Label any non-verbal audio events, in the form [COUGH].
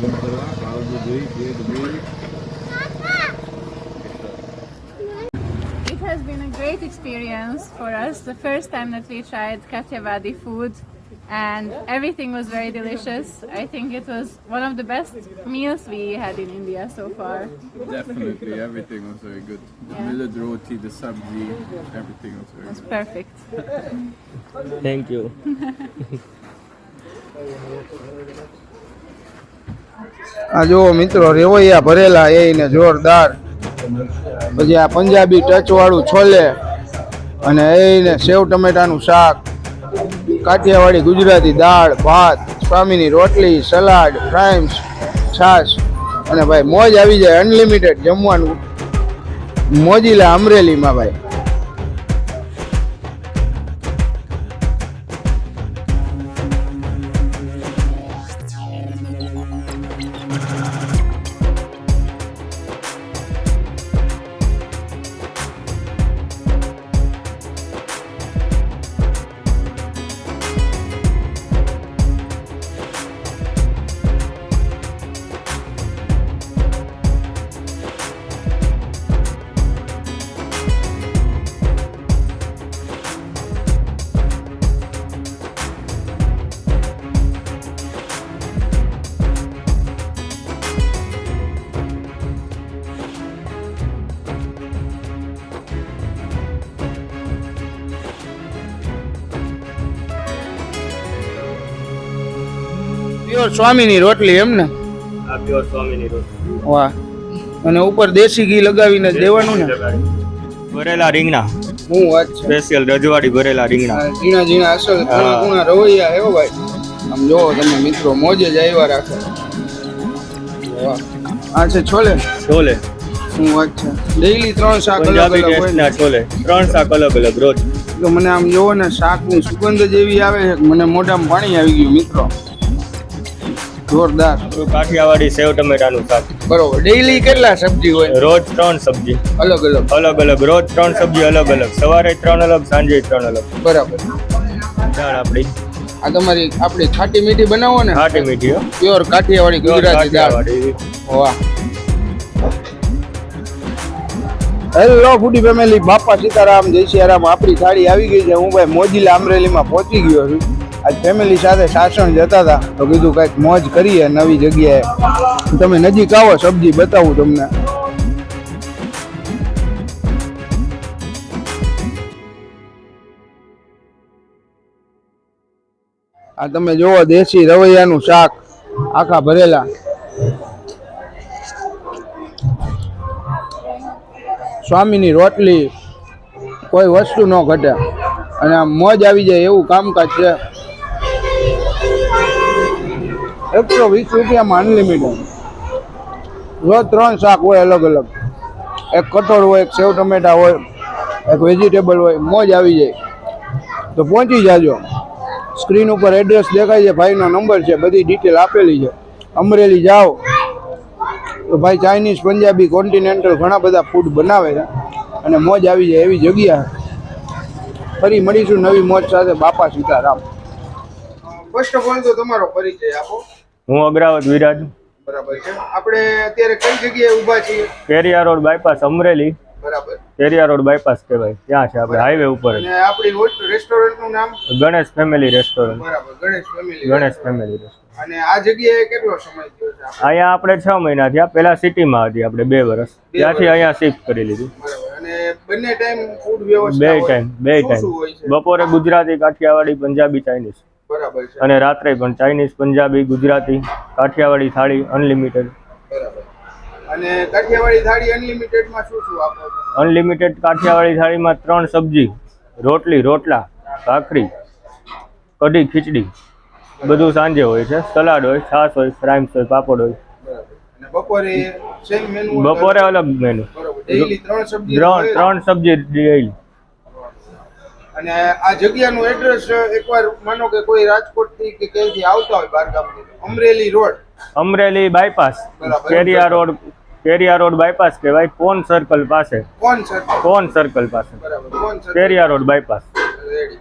It has been a great experience for us. The first time that we tried Katyavadi food and everything was very delicious. I think it was one of the best meals we had in India so far. Definitely, everything was very good. The yeah. millet roti, the sabzi, everything was very That's good. perfect. Thank you. [LAUGHS] આ જુઓ મિત્રો, રેવૈયા ભરેલા એને જોરદાર. પછી આ પંજાબી ટચવાળું છોલે અને એને સેવ ટમેટાનું શાક, કાઠિયાવાડી ગુજરાતી દાળ, ભાત, સ્વામીની રોટલી, સલાડ ફ્રાઈમ્સ છાશ અને ભાઈ મોજ આવી જાય અનલિમિટેડ જમવાનું. મોજીલા અમરેલીમાં ભાઈ. પ્યોર સ્વામીની રોટલી એમ ને આ પ્યોર સ્વામીની રોટી વાહ. અને ઉપર દેશી ઘી લગાવીને દેવાનું ને? ભરેલા રીંગણા. હું વાત છે. સ્પેશિયલ રજવાડી ભરેલા રીંગણા. ઝીણા ઝીણા અસલ ઘણા ઘણા રવૈયા હે ભાઈ. આમ જોવો તમે મિત્રો મોજે જ આવ્યા રાખે. વાહ. આ છે છોલે? છોલે. હું વાત છે. ડેઈલી ત્રણ શાક અલગ અલગ હોય ટેસ્ટના છોલે. ત્રણ શાક અલગ અલગ રોજ. તો મને આમ જોવો ને શાકની સુગંધ જ એવી આવે છે મને મોઢામાં પાણી આવી ગયું મિત્રો. જોરદાર. કાઠિયાવાડી સેવ ટમેટાનું શાક. બરોબર. ડેઈલી કેટલા સબ્જી હોય? રોજ ત્રણ સબ્જી. અલગ અલગ. અલગ અલગ. રોજ ત્રણ સબ્જી અલગ અલગ. સવારે ત્રણ અલગ સાંજે ત્રણ અલગ. બરાબર. દાળ આપણી. આ તમારી આપણી ખાટી મીઠી બનાવો ને. ખાટી મીઠી પ્યોર કાઠિયાવાડી ગુજરાતી દાળ. વાહ. હેલો ફૂડી ફેમિલી બાપા સીતારામ જય સિયારામ. આપણી થાળી આવી ગઈ છે. હું ભાઈ મોજીલા અમરેલીમાં પહોંચી ગયો છું. આજ ફેમિલી સાથે સાસણ જતા હતા, તો કીધું કંઈક મોજ કરીએ નવી જગ્યાએ. તમે નજીક આવો, સબ્જી બતાવું તમને. આ તમે જોવો, દેશી રવૈયાનું શાક, આખા ભરેલા. સ્વામીની રોટલી કોઈ વસ્તુ ન ઘટે. અને મોજ આવી જાય એવું કામકાજ છે. એકસો વીસ રૂપિયામાં અનલિમિટેડ રોજ ત્રણ શાક હોય અલગ અલગ. એક કઠોળ હોય, એક સેવ ટમેટા હોય, એક વેજીટેબલ હોય, મોજ આવી જાય. તો પહોંચી જાજો. સ્ક્રીન ઉપર એડ્રેસ દેખાય છે, ભાઈનો નંબર છે, બધી ડિટેલ આપેલી છે. અમરેલી જાઓ. તો ભાઈ ચાઇનીઝ પંજાબી કોન્ટિનેન્ટલ ઘણા બધા ફૂડ બનાવે છે અને મોજ આવી જાય એવી જગ્યા. ફરી મળીશું નવી મોજ સાથે, બાપા સીતારામ. ફર્સ્ટ ઓફ ઓલ તો તમારો પરિચય આપો. હું અગ્રાવત વિરાજ. બરાબર છે. આપણે અત્યારે કઈ જગ્યાએ ઊભા છીએ? Keriya road bypass Amreli. બરાબર. કેરિયા રોડ બાયપાસ કહેવાય. ત્યાં છે આપણે હાઈવે ઉપર અને આપણી રેસ્ટોરન્ટનું નામ? Ganesh family restaurant. બરાબર Ganesh family. Ganesh family restaurant. અને આ જગ્યાએ કેટલો સમય થયો છે અહીંયા આપણે છ મહિના થયા. પહેલા સિટીમાં હતી આપણે બે વર્ષ. ત્યાંથી અહીંયા શિફ્ટ કરી લીધું. બરાબર. અને બંને ટાઈમ ફૂડ વ્યવસ્થા બે ટાઈમ બે ટાઈમ. બપોરે ગુજરાતી કાઠિયાવાડી પંજાબી ચાઇનીઝ. બરાબર છે. અને રાત્રે પણ ચાઇનીઝ પંજાબી ગુજરાતી કાઠિયાવાડી થાળી અનલિમિટેડ. બરાબર. અને કાઠિયાવાડી થાળી અનલિમિટેડમાં શું શું આપો છો? અનલિમિટેડ કાઠિયાવાડી થાળીમાં ત્રણ સબ્જી રોટલી રોટલા ભાખરી કઢી ખીચડી બધું સાંજે હોય છે. સલાડ હોય છાશ હોય ફ્રાઈમ્સ હોય પાપડ હોય. બપોરે સેમ મેનુ બપોરે અલગ મેનુ ત્રણ ત્રણ ત્રણ સબ્જી ડેઈલી અને આ જગ્યાનું એડ્રેસ એકવાર માનો કે કોઈ રાજકોટથી કે ક્યાંયથી આવતા હોય બારગામથી Amreli road. Amreli bypass. Keriya road Keriya road bypass કહેવાય કોન સર્કલ પાસે. કોણ સર્કલ કોન સર્કલ પાસે. બરાબર કોણ circle Keriya road bypass ready